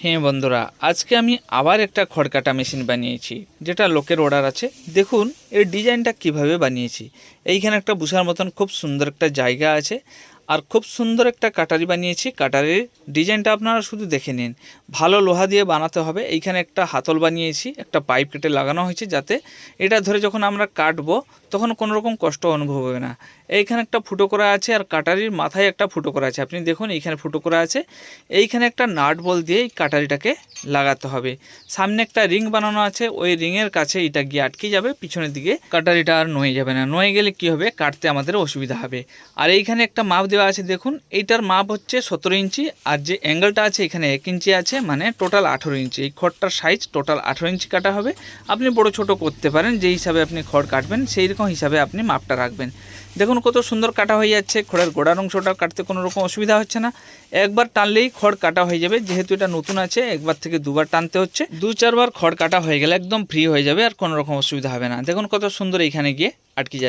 হ্যাঁ বন্ধুরা, আজকে আমি আবার একটা খড়কাটা মেশিন বানিয়েছি, যেটা লোকের অর্ডার আছে। দেখুন, এর ডিজাইনটা কীভাবে বানিয়েছি। এইখানে একটা বুসার মতন খুব সুন্দর একটা জায়গা আছে, আর খুব সুন্দর একটা কাটারি বানিয়েছি। কাটারির ডিজাইনটা আপনারা শুধু দেখে নিন। ভালো লোহা দিয়ে বানাতে হবে। এইখানে একটা হাতল বানিয়েছি, একটা পাইপ কেটে লাগানো হয়েছে যাতে এটা ধরে যখন আমরা কাটবো, তখন কোনো রকম কষ্ট অনুভব হবে না। এইখানে একটা ফুটো করা আছে আর কাটারির মাথায় একটা ফুটো করা আছে। আপনি দেখুন, এইখানে ফুটো করা আছে। এইখানে একটা নাট বল দিয়ে এই কাটারিটাকে লাগাতে হবে। সামনে একটা রিং বানানো আছে। ওই রিংয়ের কাছে এটা গিয়ে আটকে যাবে। পিছনের দিকে কাটারিটা আর নয়ে যাবে না। নয়ে গেলে কি হবে? কাটতে আমাদের অসুবিধা হবে। আর এইখানে একটা মাপ দেওয়া আছে, দেখুন। এইটার মাপ হচ্ছে সতেরো ইঞ্চি। আর যে অ্যাঙ্গেলটা আছে, এখানে এক ইঞ্চি আছে মানে টোটাল আঠেরো ইঞ্চি। এই খড়টার সাইজ টোটাল আঠেরো ইঞ্চি কাটা হবে। আপনি বড় ছোট করতে পারেন। যে হিসাবে আপনি খড় কাটবেন সেই রকম হিসাবে আপনি মাপটা রাখবেন। দেখুন কত সুন্দর কাটা হয়ে যাচ্ছে। খড়ের গোড়ার অংশটা কাটতে কোনো রকম অসুবিধা হচ্ছে না। একবার টানলেই খড় কাটা হয়ে যাবে। যেহেতু এটা নতুন আছে, একবার থেকে দুবার টানতে হচ্ছে। দু চারবার খড় কাটা হয়ে গেলে একদম ফ্রি হয়ে যাবে, আর কোনো রকম অসুবিধা হবে না। দেখুন কত সুন্দর এখানে গিয়ে আটকে যাচ্ছে।